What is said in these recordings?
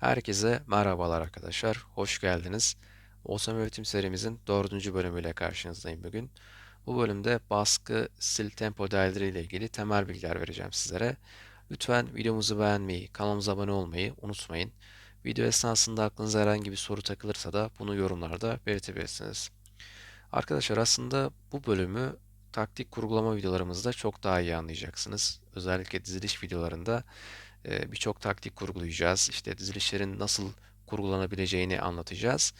Herkese merhabalar arkadaşlar, hoş geldiniz. Olsam Öğretim serimizin dördüncü bölümüyle karşınızdayım bugün. Bu bölümde baskı, stil, tempo değerleri ile ilgili temel bilgiler vereceğim sizlere. Lütfen videomuzu beğenmeyi, kanalımıza abone olmayı unutmayın. Video esnasında aklınıza herhangi bir soru takılırsa da bunu yorumlarda belirtebilirsiniz. Arkadaşlar aslında bu bölümü taktik kurgulama videolarımızda çok daha iyi anlayacaksınız. Özellikle diziliş videolarında e, birçok taktik kurgulayacağız. İşte dizilişlerin nasıl kurgulanabileceğini anlatacağız.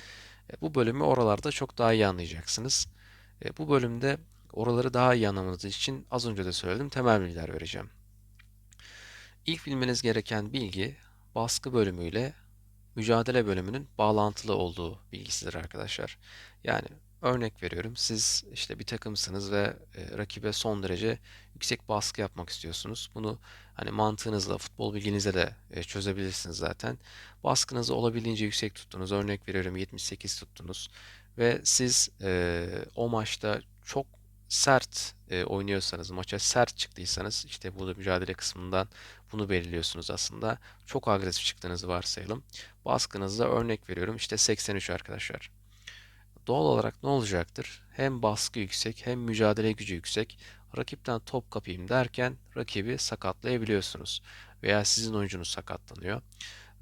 E, bu bölümü oralarda çok daha iyi anlayacaksınız. E, bu bölümde oraları daha iyi anlamanız için az önce de söyledim temel bilgiler vereceğim. İlk bilmeniz gereken bilgi baskı bölümüyle mücadele bölümünün bağlantılı olduğu bilgisidir arkadaşlar. Yani örnek veriyorum siz işte bir takımsınız ve e, rakibe son derece yüksek baskı yapmak istiyorsunuz. Bunu hani mantığınızla, futbol bilginizle de e, çözebilirsiniz zaten. Baskınızı olabildiğince yüksek tuttunuz. Örnek veriyorum 78 tuttunuz ve siz e, o maçta çok sert e, oynuyorsanız, maça sert çıktıysanız işte burada mücadele kısmından bunu belirliyorsunuz aslında. Çok agresif çıktığınızı varsayalım. Baskınızda örnek veriyorum işte 83 arkadaşlar. Doğal olarak ne olacaktır? Hem baskı yüksek hem mücadele gücü yüksek. Rakipten top kapayım derken rakibi sakatlayabiliyorsunuz. Veya sizin oyuncunuz sakatlanıyor.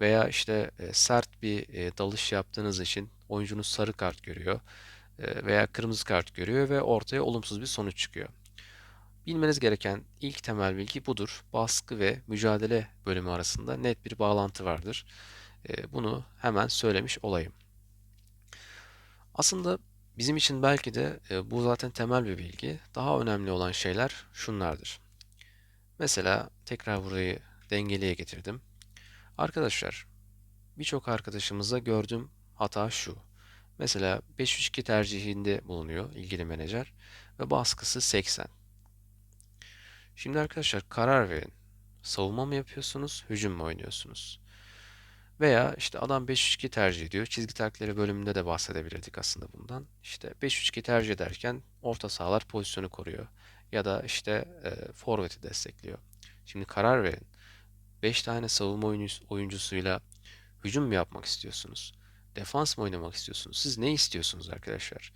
Veya işte e, sert bir e, dalış yaptığınız için oyuncunuz sarı kart görüyor e, veya kırmızı kart görüyor ve ortaya olumsuz bir sonuç çıkıyor. Bilmeniz gereken ilk temel bilgi budur. Baskı ve mücadele bölümü arasında net bir bağlantı vardır. Bunu hemen söylemiş olayım. Aslında bizim için belki de e, bu zaten temel bir bilgi. Daha önemli olan şeyler şunlardır. Mesela tekrar burayı dengeliye getirdim. Arkadaşlar birçok arkadaşımızda gördüğüm hata şu. Mesela 5-3-2 tercihinde bulunuyor ilgili menajer ve baskısı 80. Şimdi arkadaşlar karar verin. Savunma mı yapıyorsunuz, hücum mu oynuyorsunuz? Veya işte adam 5-3-2 tercih ediyor. Çizgi taktikleri bölümünde de bahsedebilirdik aslında bundan. İşte 5-3-2 tercih ederken orta sahalar pozisyonu koruyor. Ya da işte e, forveti destekliyor. Şimdi karar verin. 5 tane savunma oyuncusuyla hücum mu yapmak istiyorsunuz? Defans mı oynamak istiyorsunuz? Siz ne istiyorsunuz arkadaşlar?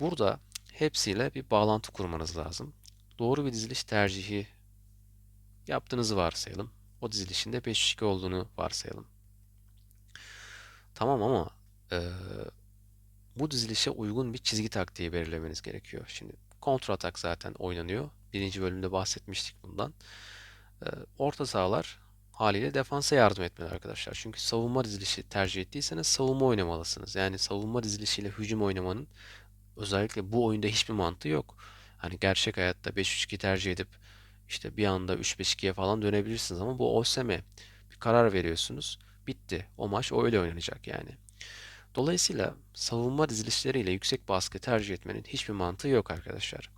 Burada hepsiyle bir bağlantı kurmanız lazım. Doğru bir diziliş tercihi yaptığınızı varsayalım. O dizilişin de 5-3-2 olduğunu varsayalım. Tamam ama e, bu dizilişe uygun bir çizgi taktiği belirlemeniz gerekiyor. Şimdi kontra atak zaten oynanıyor. Birinci bölümde bahsetmiştik bundan. E, orta sahalar haliyle defansa yardım etmeli arkadaşlar. Çünkü savunma dizilişi tercih ettiyseniz savunma oynamalısınız. Yani savunma dizilişiyle hücum oynamanın özellikle bu oyunda hiçbir mantığı yok. Hani gerçek hayatta 5-3-2 tercih edip işte bir anda 3-5-2'ye falan dönebilirsiniz ama bu OSM bir karar veriyorsunuz. Bitti. O maç öyle oynanacak yani. Dolayısıyla savunma dizilişleriyle yüksek baskı tercih etmenin hiçbir mantığı yok arkadaşlar.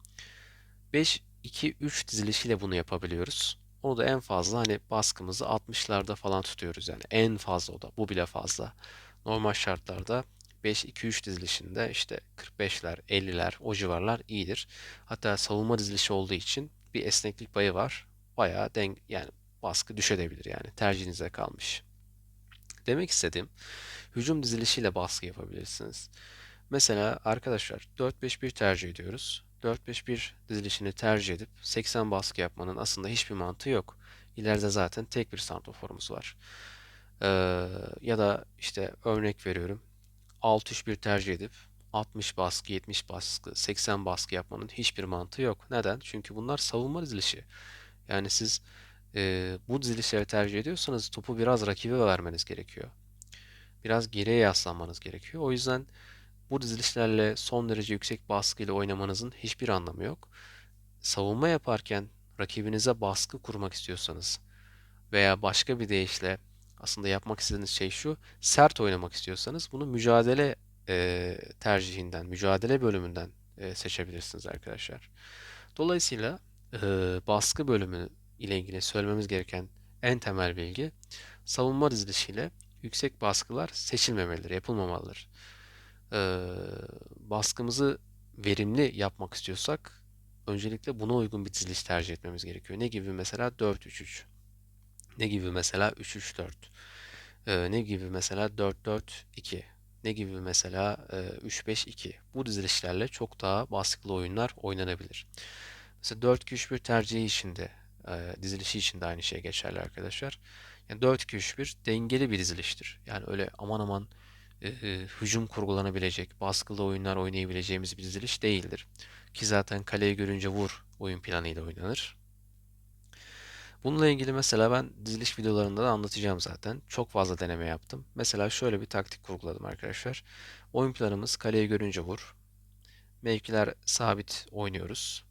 5-2-3 dizilişiyle bunu yapabiliyoruz. Onu da en fazla hani baskımızı 60'larda falan tutuyoruz yani. En fazla o da. Bu bile fazla. Normal şartlarda 5-2-3 dizilişinde işte 45'ler, 50'ler o civarlar iyidir. Hatta savunma dizilişi olduğu için bir esneklik payı var. Bayağı denk yani baskı düşebilir yani tercihinize kalmış. Demek istediğim hücum dizilişiyle baskı yapabilirsiniz. Mesela arkadaşlar 4-5-1 tercih ediyoruz. 4-5-1 dizilişini tercih edip 80 baskı yapmanın aslında hiçbir mantığı yok. İleride zaten tek bir santroforumuz var. Ee, ya da işte örnek veriyorum 6-3-1 tercih edip 60 baskı, 70 baskı, 80 baskı yapmanın hiçbir mantığı yok. Neden? Çünkü bunlar savunma dizilişi. Yani siz e, bu dizilişleri tercih ediyorsanız topu biraz rakibe vermeniz gerekiyor. Biraz geriye yaslanmanız gerekiyor. O yüzden bu dizilişlerle son derece yüksek baskıyla oynamanızın hiçbir anlamı yok. Savunma yaparken rakibinize baskı kurmak istiyorsanız veya başka bir deyişle aslında yapmak istediğiniz şey şu, sert oynamak istiyorsanız bunu mücadele e, tercihinden, mücadele bölümünden e, seçebilirsiniz arkadaşlar. Dolayısıyla e, baskı bölümü ile ilgili söylememiz gereken en temel bilgi savunma dizilişiyle yüksek baskılar seçilmemelidir, yapılmamalıdır. Ee, baskımızı verimli yapmak istiyorsak öncelikle buna uygun bir diziliş tercih etmemiz gerekiyor. Ne gibi mesela 4-3-3, ne gibi mesela 3-3-4. Ee, ne gibi mesela 4-4-2, ne gibi mesela e, 3-5-2. Bu dizilişlerle çok daha baskılı oyunlar oynanabilir. Mesela 4-2-3-1 tercihi içinde, dizilişi için de aynı şey geçerli arkadaşlar. Yani 4-2-3-1 dengeli bir diziliştir. Yani öyle aman aman e, e, hücum kurgulanabilecek, baskılı oyunlar oynayabileceğimiz bir diziliş değildir. Ki zaten kaleyi görünce vur oyun planıyla oynanır. Bununla ilgili mesela ben diziliş videolarında da anlatacağım zaten. Çok fazla deneme yaptım. Mesela şöyle bir taktik kurguladım arkadaşlar. Oyun planımız kaleyi görünce vur. Mevkiler sabit oynuyoruz.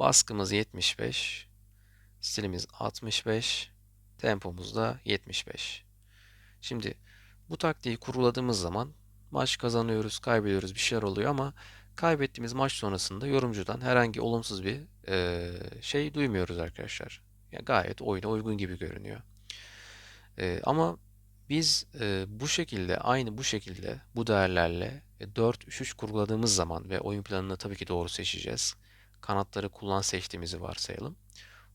Baskımız 75. Stilimiz 65. Tempomuz da 75. Şimdi bu taktiği kuruladığımız zaman maç kazanıyoruz, kaybediyoruz, bir şeyler oluyor ama kaybettiğimiz maç sonrasında yorumcudan herhangi olumsuz bir e, şey duymuyoruz arkadaşlar. Yani gayet oyuna uygun gibi görünüyor. E, ama biz e, bu şekilde, aynı bu şekilde, bu değerlerle e, 4-3-3 kurguladığımız zaman ve oyun planını tabii ki doğru seçeceğiz. Kanatları kullan seçtiğimizi varsayalım.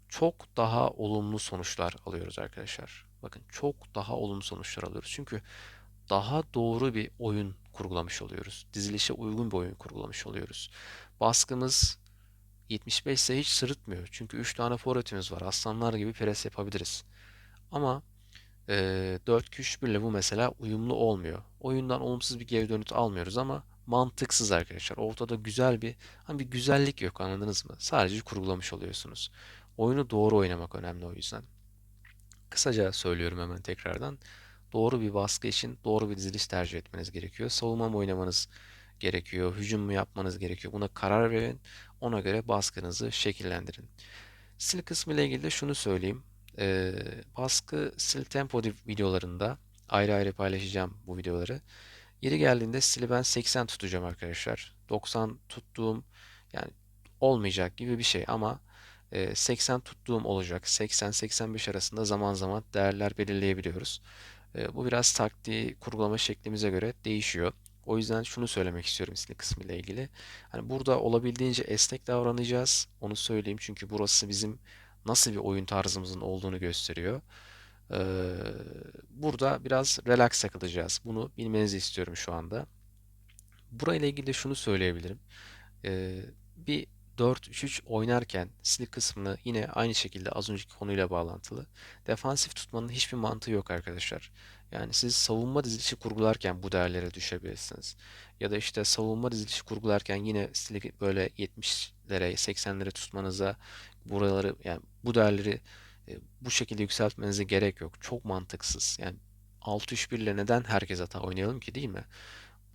Çok daha olumlu sonuçlar alıyoruz arkadaşlar. Bakın çok daha olumlu sonuçlar alıyoruz. Çünkü daha doğru bir oyun kurgulamış oluyoruz. Dizilişe uygun bir oyun kurgulamış oluyoruz. Baskımız 75 ise hiç sırıtmıyor. Çünkü 3 tane forvetimiz var. Aslanlar gibi pres yapabiliriz. Ama e, 4-2-3-1 ile bu mesela uyumlu olmuyor. Oyundan olumsuz bir geri dönüt almıyoruz ama mantıksız arkadaşlar. Ortada güzel bir hani bir güzellik yok anladınız mı? Sadece kurgulamış oluyorsunuz. Oyunu doğru oynamak önemli o yüzden. Kısaca söylüyorum hemen tekrardan. Doğru bir baskı için doğru bir diziliş tercih etmeniz gerekiyor. Savunma mı oynamanız gerekiyor, hücum mu yapmanız gerekiyor? Buna karar verin. Ona göre baskınızı şekillendirin. Stil kısmı ile ilgili de şunu söyleyeyim. Ee, baskı, stil tempo videolarında ayrı ayrı paylaşacağım bu videoları. Yeri geldiğinde stili ben 80 tutacağım arkadaşlar. 90 tuttuğum yani olmayacak gibi bir şey ama e, 80 tuttuğum olacak. 80-85 arasında zaman zaman değerler belirleyebiliyoruz. E, bu biraz taktiği kurgulama şeklimize göre değişiyor. O yüzden şunu söylemek istiyorum stil kısmı ile ilgili. Hani burada olabildiğince esnek davranacağız. Onu söyleyeyim çünkü burası bizim nasıl bir oyun tarzımızın olduğunu gösteriyor. Ee, burada biraz relax takılacağız. Bunu bilmenizi istiyorum şu anda. Burayla ilgili de şunu söyleyebilirim. Ee, bir 4-3-3 oynarken sil kısmını yine aynı şekilde az önceki konuyla bağlantılı. Defansif tutmanın hiçbir mantığı yok arkadaşlar. Yani siz savunma dizilişi kurgularken bu değerlere düşebilirsiniz. Ya da işte savunma dizilişi kurgularken yine böyle 70'lere 80'lere tutmanıza buraları yani bu değerleri e, bu şekilde yükseltmenize gerek yok. Çok mantıksız. Yani 6-3-1 ile neden herkes hata oynayalım ki değil mi?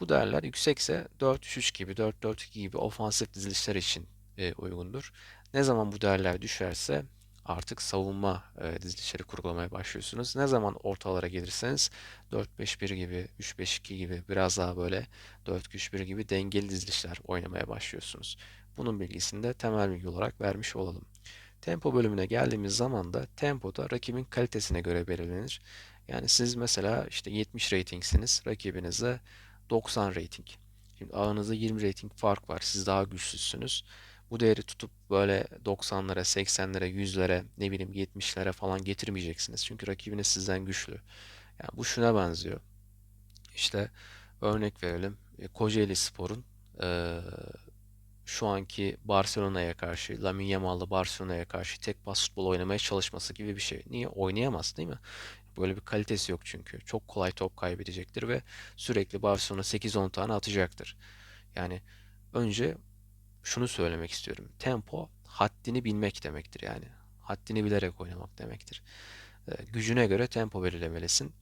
Bu değerler yüksekse 4-3-3 gibi, 4-4-2 gibi ofansif dizilişler için e, uygundur. Ne zaman bu değerler düşerse artık savunma e, dizilişleri kurgulamaya başlıyorsunuz. Ne zaman ortalara gelirseniz 4-5-1 gibi, 3-5-2 gibi biraz daha böyle 4-2-3-1 gibi dengeli dizilişler oynamaya başlıyorsunuz. Bunun bilgisini de temel bilgi olarak vermiş olalım. Tempo bölümüne geldiğimiz zaman da tempo da rakibin kalitesine göre belirlenir. Yani siz mesela işte 70 ratingsiniz, rakibiniz de 90 rating. Şimdi ağınızda 20 rating fark var. Siz daha güçsüzsünüz. Bu değeri tutup böyle 90'lara, 80'lere, 100'lere, ne bileyim 70'lere falan getirmeyeceksiniz. Çünkü rakibiniz sizden güçlü. Yani bu şuna benziyor. İşte örnek verelim. E, Kocaeli Spor'un şu anki Barcelona'ya karşı, Lamine Yamal'lı Barcelona'ya karşı tek pas futbol oynamaya çalışması gibi bir şey. Niye? Oynayamaz değil mi? Böyle bir kalitesi yok çünkü. Çok kolay top kaybedecektir ve sürekli Barcelona 8-10 tane atacaktır. Yani önce şunu söylemek istiyorum. Tempo haddini bilmek demektir yani. Haddini bilerek oynamak demektir. E, gücüne göre tempo belirlemelisin.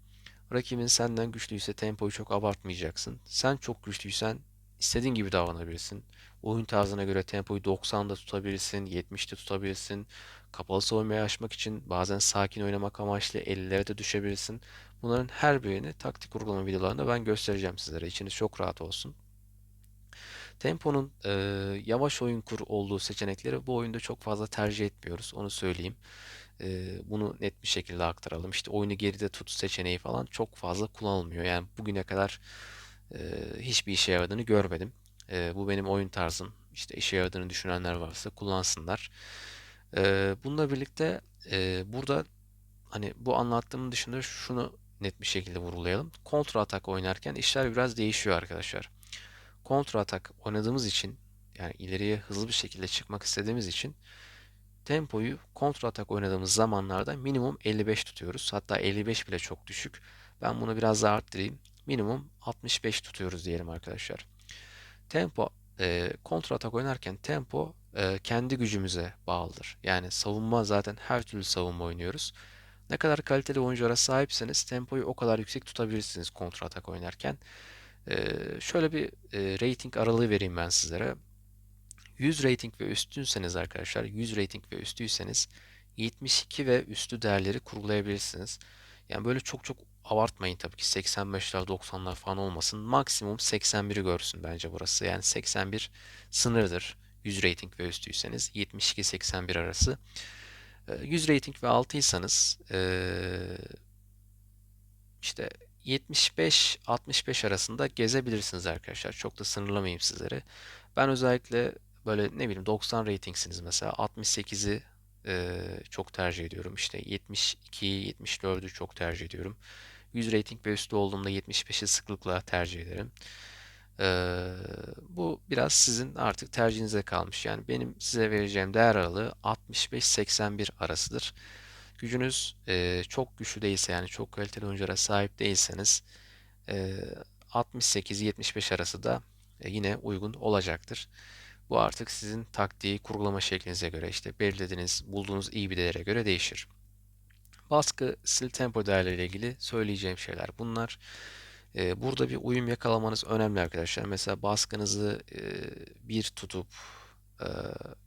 Rakibin senden güçlüyse tempoyu çok abartmayacaksın. Sen çok güçlüysen istediğin gibi davranabilirsin. Oyun tarzına göre tempoyu 90'da tutabilirsin, 70'te tutabilirsin. Kapalı savunmayı aşmak için bazen sakin oynamak amaçlı 50'lere de düşebilirsin. Bunların her birini taktik uygulama videolarında ben göstereceğim sizlere. İçiniz çok rahat olsun. Temponun e, yavaş oyun kur olduğu seçenekleri bu oyunda çok fazla tercih etmiyoruz. Onu söyleyeyim. E, bunu net bir şekilde aktaralım. İşte oyunu geride tut seçeneği falan çok fazla kullanılmıyor. Yani bugüne kadar e, hiçbir işe yaradığını görmedim. E, bu benim oyun tarzım. İşte işe yaradığını düşünenler varsa kullansınlar. E, bununla birlikte e, burada hani bu anlattığımın dışında şunu net bir şekilde vurgulayalım. Kontra atak oynarken işler biraz değişiyor arkadaşlar. Kontra atak oynadığımız için yani ileriye hızlı bir şekilde çıkmak istediğimiz için tempoyu kontra atak oynadığımız zamanlarda minimum 55 tutuyoruz. Hatta 55 bile çok düşük. Ben bunu biraz daha arttırayım. Minimum 65 tutuyoruz diyelim arkadaşlar. Tempo e, kontra atak oynarken tempo e, kendi gücümüze bağlıdır. Yani savunma zaten her türlü savunma oynuyoruz. Ne kadar kaliteli oyunculara sahipseniz tempoyu o kadar yüksek tutabilirsiniz kontra atak oynarken. E, şöyle bir e, rating aralığı vereyim ben sizlere. 100 rating ve üstünseniz arkadaşlar 100 rating ve üstüyseniz 72 ve üstü değerleri kurgulayabilirsiniz. Yani böyle çok çok abartmayın tabii ki 85'ler 90'lar falan olmasın. Maksimum 81'i görsün bence burası. Yani 81 sınırdır. 100 rating ve üstüyseniz 72-81 arası. 100 rating ve altıysanız işte 75-65 arasında gezebilirsiniz arkadaşlar. Çok da sınırlamayayım sizlere. Ben özellikle böyle ne bileyim 90 ratingsiniz mesela 68'i e, çok tercih ediyorum. İşte 72'yi 74'ü çok tercih ediyorum. 100 rating ve üstü olduğumda 75'i sıklıkla tercih ederim. Ee, bu biraz sizin artık tercihinize kalmış. Yani benim size vereceğim değer aralığı 65-81 arasıdır. Gücünüz e, çok güçlü değilse yani çok kaliteli oyunculara sahip değilseniz e, 68-75 arası da e, yine uygun olacaktır. Bu artık sizin taktiği kurgulama şeklinize göre işte belirlediğiniz, bulduğunuz iyi bir değere göre değişir. Baskı, stil tempo değerleriyle ilgili söyleyeceğim şeyler bunlar. Ee, burada bir uyum yakalamanız önemli arkadaşlar. Mesela baskınızı e, bir tutup e,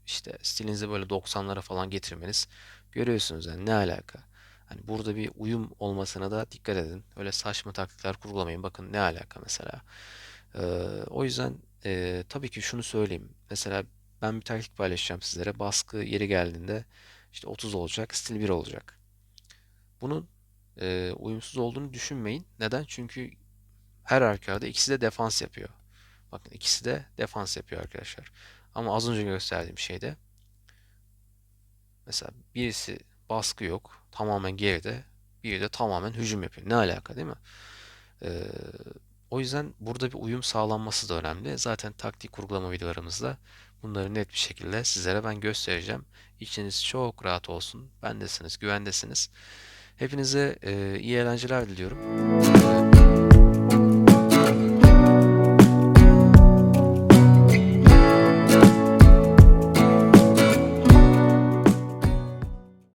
işte stilinizi böyle 90'lara falan getirmeniz görüyorsunuz yani ne alaka. Hani burada bir uyum olmasına da dikkat edin. Öyle saçma taktikler kurgulamayın. Bakın ne alaka mesela. Ee, o yüzden e, tabii ki şunu söyleyeyim. Mesela ben bir taktik paylaşacağım sizlere. Baskı yeri geldiğinde işte 30 olacak, stil 1 olacak. Bunun e, uyumsuz olduğunu düşünmeyin. Neden? Çünkü her halükarda ikisi de defans yapıyor. Bakın ikisi de defans yapıyor arkadaşlar. Ama az önce gösterdiğim şeyde mesela birisi baskı yok. Tamamen geride. Biri de tamamen hücum yapıyor. Ne alaka değil mi? Ee, o yüzden burada bir uyum sağlanması da önemli. Zaten taktik kurgulama videolarımızda bunları net bir şekilde sizlere ben göstereceğim. İçiniz çok rahat olsun. Bendesiniz, güvendesiniz. Hepinize iyi eğlenceler diliyorum.